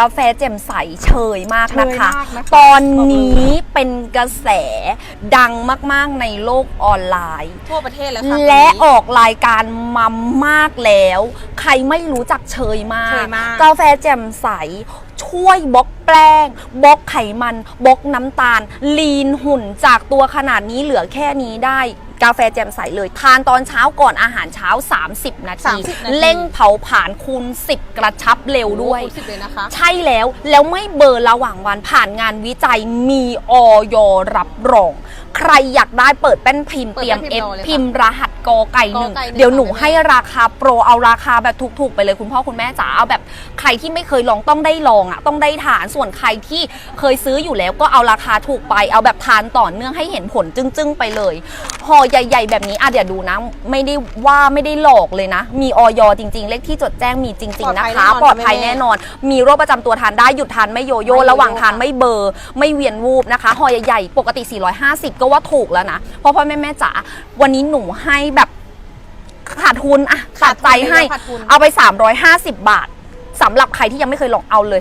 กาแฟแจ่มใสเชยมากนะคะ เชยมากนะคะตอนนี้เป็นกระแสดังมากๆในโลกออนไลน์ ทั่วประเทศแล้วค่ะและตอนนี้ ออกรายการมามากแล้ว ใครไม่รู้จักเชยมากเชยมาก กาแฟแจ่มใส ช่วยบล็อกแป้งบล็อกไขมันบล็อกน้ำตาล ลีนหุ่นจากตัวขนาดนี้เหลือแค่นี้ได้กาแฟแจ่มใสเลย ทานตอนเช้าก่อนอาหารเช้า 30 นาที30นาที เร่งเผาผลาญคูณ 10 กระชับเร็วด้วย โอ้โหสิบเลยนะคะ ใช่แล้วแล้วไม่เบลอร์ระหว่างวันผ่านงานวิจัยมีออยรับรอง ใครอยากได้เปิดแป้นพิมพ์เปิดเตรียมแป้นพิเอมพ์ฟรอเลยค่ะพิมพ์รหัสกอไก่หนึ่งกอไก่หนึ่งเดี๋ยวหนูค่ะให้ราคาโปรเอาราคาแบบถูกๆไปเลยคุณพ่อคุณแม่จ๋าเอาแบบใครที่ไม่เคยลองต้องได้ลองอะต้องได้ทานส่วนใครที่เคยซื้ออยู่แล้วก็เอาราคาถูกไป เอาแบบทานต่อเนื่องให้เห็นผลจึ้งๆไปเลยห่อใหญ่ ๆ แบบนี้อะเดี๋ยวดูนะ ไม่ได้ว่าไม่ได้หลอกเลยนะ มีออยจริง ๆ เลขที่จดแจ้งมีจริง ๆนะคะปปลลออดดภัภัยยแน่แน่นอน มีโรคประจำตัวทานได้หยุดทานไม่โยโย่ไม่โยโย่ระหว่างทานค่ะไม่เบลอร์ไม่เวียนวูบนะคะห่อใหญ่ๆปกติ 450ก็ว่าถูกแล้วนะเพราะพ่อแม่แม่จ๋าวันนี้หนูให้แบบขาดทุนอะขาดใจให้ขาดทุนเอาไป 350 บาท สำหรับใครที่ยังไม่เคยลองเอาเลย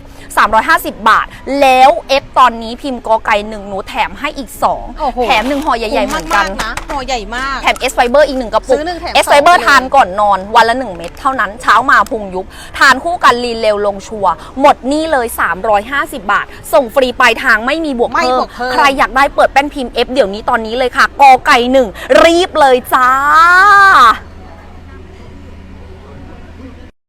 350 บาท แล้วเอฟตอนนี้พิมพ์กอไก่หนึ่งหนูแถมให้อีก โอ้โห 2 แถมหนึ่งห่อใหญ่ๆเหมือนกัน คุ้ากๆนะห่อใหญ่มาก แถมเอสไฟเบอร์อีกหนึ่งกระปุก ซื้อหนึ่งแถมเอสไฟเบอร์สองไปเลย ทานก่อนนอนวันละ 1 เม็ดเท่านั้นเช้ามาพุงยุบ ทานคู่กันลีนเร็วลงชัวร์หมดนี่เลย 350 บาท ส่งฟรีปลายทางไม่มีบวกไม่เพิ่บม วกเพิ่ม ใครอยากได้เปิดแป้นพิมพ์เอฟเดี๋ยวนี้ตอนนี้เลยค่ะกอไก่หนึ่งรีบเลยจ้า